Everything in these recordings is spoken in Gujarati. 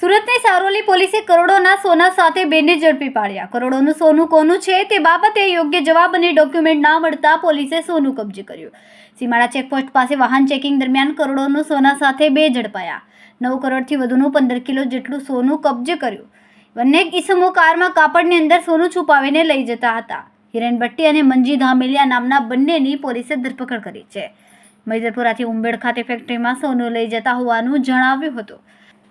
સુરતની સારોલી પોલીસે કરોડોના સોના સાથે બેને ઝડપી પાડ્યા. કરોડોનું સોનું કોનું છે તે બાબતે યોગ્ય જવાબ અને ડોક્યુમેન્ટ ના મળતા પોલીસે સોનું કબજે કર્યું. સીમાડા ચેકપોસ્ટ પાસે વાહન ચેકિંગ દરમિયાન કરોડોનું સોના સાથે બે ઝડપાયા. નવ કરોડથી વધુનું પંદર કિલો જેટલું સોનું કબજે કર્યું. બંને કિસમો કારમાં કાપડની અંદર સોનું છુપાવીને લઈ જતા હતા. હિરેન ભટ્ટી અને મંજી ધામેલિયા નામના બંનેની પોલીસે ધરપકડ કરી છે. મૈદરપુરાથી ઉંબેડ ખાતે ફેક્ટરીમાં સોનું લઈ જતા હોવાનું જણાવ્યું હતું.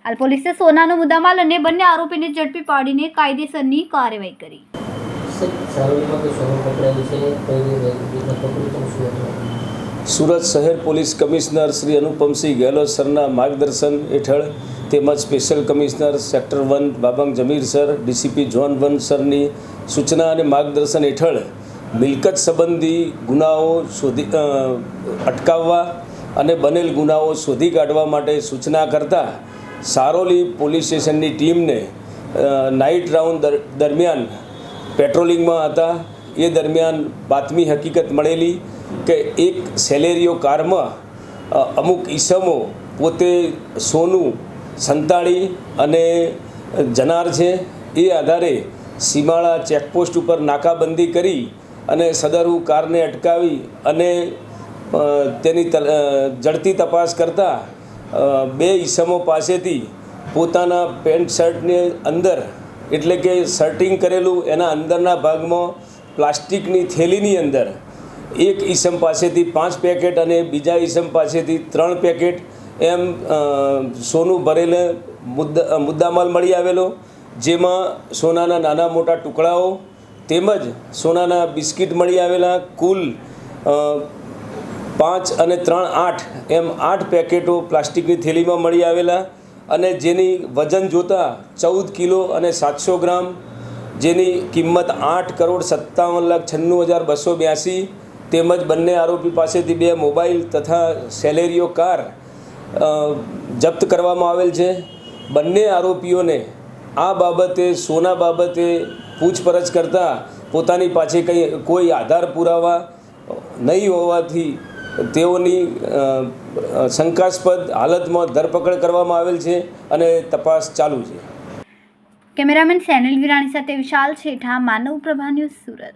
હાલ પોલીસે સોનાનો મુદ્દામાલ અને બંને આરોપીને ઝડપી પાડીને કાયદેસરની કાર્યવાહી કરી. સુરત શહેર પોલીસ કમિશનર શ્રી અનુપમસિંહ ગેહલોત સરના માર્ગદર્શન હેઠળ તેમજ special commissioner sector one બાબંગ Jamir sir, DCP zone one સરની સૂચના અને માર્ગદર્શન હેઠળ મિલકત સંબંધી ગુનાઓ શોધી અટકાવવા અને બનેલ ગુનાઓ શોધી કાઢવા માટે સૂચના કરતા સારોલી પોલીસ સ્ટેશનની ટીમને નાઇટ રાઉન્ડ દર- દરમિયાન પેટ્રોલિંગમાં હતા. એ દરમિયાન બાતમી હકીકત મળેલી કે એક સેલેરીઓ કારમાં અમુક ઈસમો પોતે સોનું સંતાડી અને જનાર છે, એ આધારે સીમાળા ચેકપોસ્ટ ઉપર નાકાબંધી કરી અને સદરુ કારને અટકાવી અને તેની જડતી તપાસ કરતાં બે ઈસમો પાસેથી પોતાના પેન્ટ શર્ટની અંદર, એટલે કે શર્ટિંગ કરેલું એના અંદરના ભાગમાં પ્લાસ્ટિકની થેલીની અંદર, એક ઈસમ પાસેથી પાંચ પેકેટ અને બીજા ઈસમ પાસેથી ત્રણ પેકેટ એમ સોનું ભરેલે મુદ્દા મુદ્દામાલ મળી આવેલો, જેમાં સોનાના નાના મોટા ટુકડાઓ, તેમજ સોનાના બિસ્કિટ મળી આવેલા, કુલ પાંચ અને ત્રણ આઠ, એમ આઠ પેકેટો પ્લાસ્ટિકની થેલીમાં મળી આવેલા, અને જેની વજન જોતાં ચૌદ કિલો અને સાતસો ગ્રામ, જેની કિંમત આઠ કરોડ સત્તાવન લાખ છન્નું હજાર બસો બ્યાસી, તેમજ બંને આરોપી પાસેથી બે મોબાઈલ તથા સેલેરીઓ કાર જપ્ત કરવામાં આવેલ છે. બંને આરોપીઓને આ બાબતે, સોના બાબતે પૂછપરછ કરતાં પોતાની પાસે કંઈ, કોઈ આધાર પુરાવા નહીં હોવાથી તેઓની શંકાસ્પદ હાલતમાં ધરપકડ કરવામાં આવેલ છે અને તપાસ ચાલુ છે. કેમેરામેન સેનિલ વિરાણી સાથે વિશાલ છેઠા માનવ પ્રભા ન્યૂઝ સુરત.